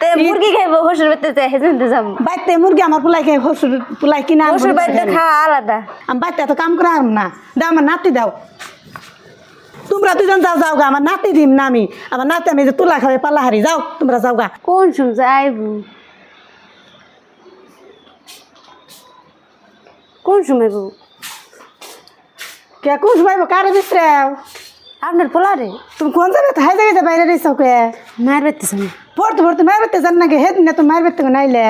তে মুরগি খাইবো হসুর বাড়িতে হেজেন যাম। বাইতে মুরগি আমার পোলাই খাই হসুর পোলাই কিনা হসুর খাই। খাওয়া আলাদা। আমি বাইতে এত কাম করে না। দাও আমার নাতি দাও। তোমরা দুজন যাও যাও গা আমার নাতি দিম না আমি। আমার নাতি আমি যে তুলা খাবে পাল্লাহারি যাও তোমরা যাও গা। কোন শুন যাইবো কোন সময় বউ কে কুস ভাইব কারে বিশ্রাও? আপনার পোলারে? তুমি কোন জায়গায় হাই জায়গায় বাইরে রয়েছ কে? মায়ের বাড়িতে শুনে পড়তে পড়তে মায়ের বাড়িতে যান নাকি? হেদিন না তো মায়ের বাড়িতে নাইলে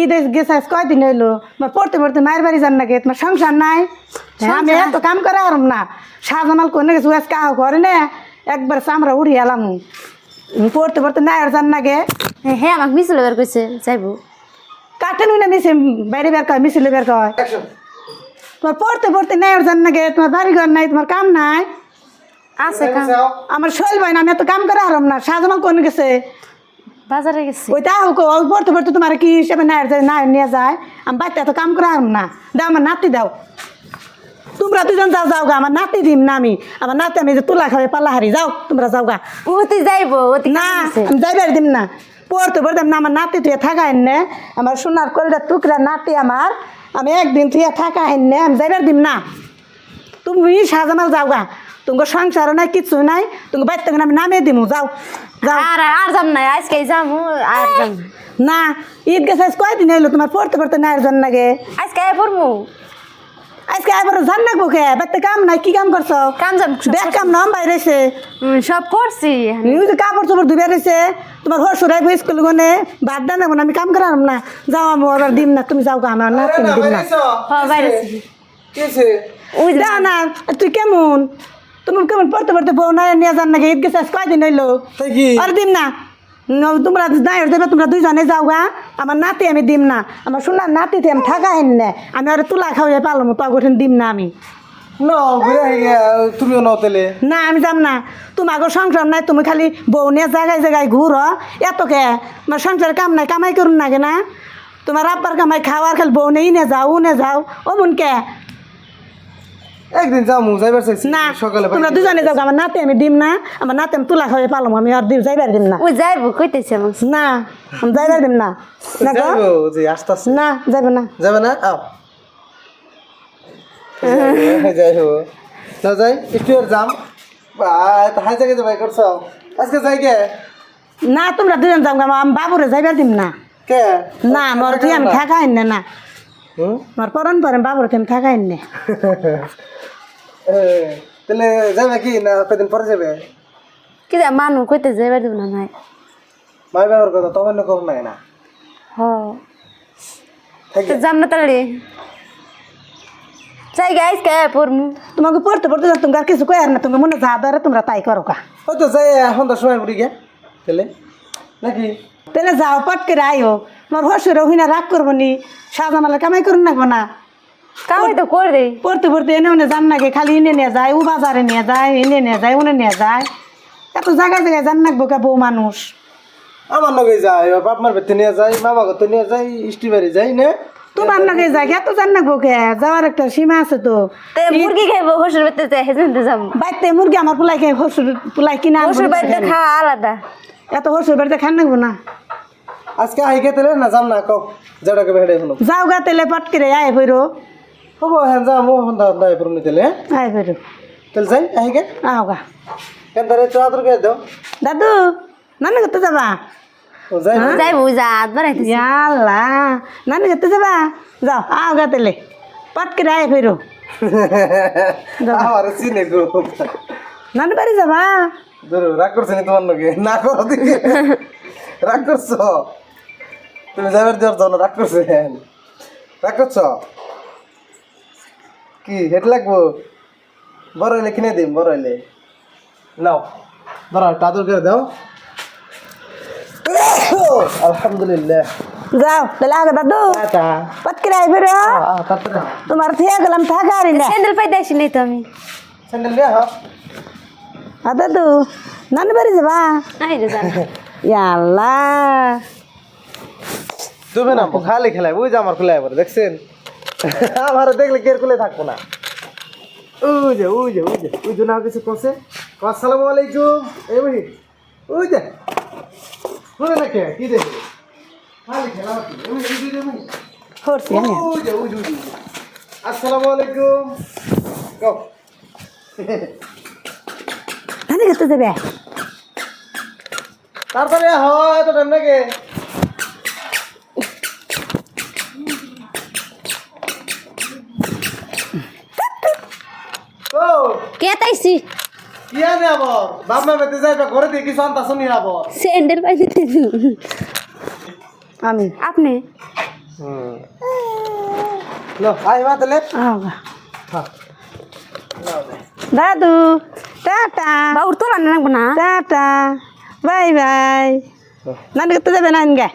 ঈদ গেছে আজ কয়দিন হইল? তোমার পড়তে পড়তে মায়ের বাড়ি যান নাকি? তোমার সংসার নাই? হ্যাঁ, আমি এত কাম করে আরম না। সাজামাল কোনে গেছে আজ কাহ করে না একবার চামড়া উড়িয়ে এলাম। পড়তে পড়তে নাই আর যান নাকি? হ্যাঁ হ্যাঁ আমাকে মিছিল বের কইছে যাইবো। কাঠে নুই না মিশে বাইরে বের কয় মিছিলে বের কয়। তোমার পড়তে পড়তে নাই আর যান নাকি? তোমার বাড়ি ঘর নাই তোমার কাম নাই। আছে কাম। আমার শৈল ভাই না আমি এত কাম করে আরম না। সাজামাল কোনে গেছে? বাজারে গেছে। ওই তা হোক ওই পড়তে পড়তে তোমার কি হিসেবে না যায় না নিয়ে যায়। আমি বাচ্চা এত কাম করে আরম না। দাও আমার নাতি দাও। তোমরা দুজন যাও যাও গা আমার নাতি দিম না আমি। আমার নাতি আমি যে তুলা খাবে পাল্লাহারি যাও তোমরা যাও গা। ওতে যাইবো ওতে না আমি যাইবার দিম না। পড়তে পড়তে না আমার নাতি তুই থাকা এনে আমার সোনার কলটা টুকরা নাতি আমার আমি একদিন তুই থাকা এনে আমি যাইবার দিম না। তুমি সাজামাল যাও গা। তোমার সংসারও নাই কিছু নাই তুমি বাচ্চা আমি নামিয়ে দিমু যাও যাও আর আর যাম না আজকে যামু আর যাম না। না ঈদ গেছে আজ কয়দিন এলো তোমার পড়তে পড়তে না জান লাগে আজকে আয় পড়মু আজকে আবার জান না কে বাড়িতে কাম নাই কি কাম করছ কাম যাম সব দেখ কাম নাম বাইরেছে উম, সব করছি নিউজ কাপড় চোপড় ধুবে রয়েছে তোমার হর সরাই স্কুল গনে বাদ দেন না আমি কাম করাম না যাও আমি ওবার দিম না তুমি যাও আমার না তুমি দিম না হ্যাঁ বাইরে যাও না তুই কেমন তুমি কেমন পড়তে পড়তে বউ নাই নিয়ে যান নাকি ঈদ গেছে কয়দিন হইল? আর দিম না। ন- তোমরা নাই দেবে তোমরা দুইজনে যাও গা আমার নাতি আমি দিম না। আমার সোনার নাতিতে আমি থাকা হেন না। আমি আর তুলা খাওয়াই পারলাম তো গঠিন দিম না আমি। না তুমিও নাও তেলে না আমি যাম না। তোমাকে সংসার নাই তুমি খালি বউ নিয়ে জায়গায় জায়গায় ঘুর। এত কে? আমার সংসারের কাম নাই কামাই করুন নাগে না? তোমার আব্বার কামাই খাওয়ার খালি বউ নেই নে যাও নে যাও। ও মন কে? একদিন যামু যাইবার চাইছি। না সকালে তোমরা দুজনে যাও আমার নাতি আমি দিম না আমার নাতি আমি তুলা খাওয়াই পারলাম আমি আর দিম যাইবার দিম না। ওই যাইবো কইতেছে আমার না আমি যাইবার দিম না। না? যাইবো যে আস্তে আস্তে না যাবে না। যাবে না? আও। যাইবো না যাই একটু আর যাম। হাই জায়গায় যাবাই করছ। আজকে যাই গে না তোমরা দুজন যাও আমি বাবুরে যাইবার দিম না। কে? না মোর তুই আমি থাকাই না না। হুম? মোর পরন পরে বাবুরে আমি থাকাই না। তাহলে যাবে কি না কদিন পরে যাবে কি যা মানু কইতে যাইবার দিব না নাই মাই বাবার কথা তোমার না করো না? হ। যাম না তাহলে যাই গাইস কে পড়মু। তোমাকে পড়তে পড়তে যা তুমি আর কিছু কয়ার না তুমি মনে যা ধরে তোমরা তাই করো কা ওই তো যাই এখন তো সময় পড়ি গে। তাহলে? নাকি? তাহলে যাও পট করে আইও। তোমার হসুর ওহিনা রাগ করব নি সাজামালে কামাই করুন না না কামাই তো করে দেই পড়তে পড়তে এনে ওনে যান নাকি খালি এনে নিয়ে যায় ও বাজারে নিয়ে যায় এনে নিয়ে যায় উনে নিয়ে যায়। এত জায়গায় জায়গায় জান নাকবো কে বউ মানুষ। আমার লগে যাই বাপ মার বেতে নিয়ে যাই মামা কত নিয়ে যাই ইষ্টি বাড়ি যাই না। তোমার নাকি যায় এত জান নাকবো কে? যাওয়ার একটা সীমা আছে তো। তে মুরগি খাইবো হসুর বাড়িতে হেজেন যাম বাইতে মুরগি আমার পোলাই খাই হসুর পোলাই কিনা হসুর বাড়িতে। খাওয়া আলাদা। এত হসুর বাড়িতে খান নাকবো না। আজকে আই গে তাহলে না যাম না কও যেটাকে বেড়ে যাও গা তেলে পট করে আয় ফেরো হব যাম ও হন্দা হন্দা এ পড়ুনি তাহলে আয় ফেরো তাহলে যাই আই গে। আও গা কেন তাহলে তো আদর কে দাও। দাদু নানি করতে যাবা? ও যাই। যা হাত বাড়াইতেছি ইয়াল্লা নানি করতে যাবা? যাও আও গা তেলে। পট করে আয় ফেরো আমার চিনে গো নানি বাড়ি যাবা? ধরো রাগ করছে নি তোমার লগে? না করো দিকে রাগ করছ তুমি যাবার দেওয়ার জন্য রাগ করছে রাগ করছ কি হেট লাগবো? বড় হইলে কিনে দিম বড় হইলে। নাও একটা আদর করে দাও। আলহামদুলিল্লাহ। যাও তাহলে আগে দাদু। টাটা। পট করে আয় ফেরো তারপরে তোমার থেকে গেলাম থাকারি না স্যান্ডেল পাইতে আসি নাই তো আমি। স্যান্ডেল নিয়ে হ্যাঁ। দাদু নানি বাড়ি যাবা? আই রে জান ইয়াল্লা তুমি না খালি খেলায় যে আমার খুলে দেখছেন? আমার দেখলে কে খুলে থাকব না। ওই যে ওই যে ওই যে ওই যে না কিছু করছে আসসালামু আলাইকুম। এই বুঝি ওই যে। শুনে না কে কি দেখি খালি খেলা বাকি। ওই ওই ওই, ওই, ওই। করছি আমি ওই যে, ওই যে, ওই যে, ওই যে। আসসালামু আলাইকুম গো হানি করতে যাবে তাড়াতাড়ি হয় এত টাইম লাগে ও কে তাইছি কি আনে আবার? বাপ মা বেতে যাইবে ঘরে কিছু আনতা শুনি আবার। স্যান্ডেল পাইতে আমি। আপনি? হুম লো আই মা তাহলে। আহা। হ্যাঁ দাদু টাটা। বাবুর তোলা লাগবো না। টাটা। Bye bye. নানি করতে যাবে না গে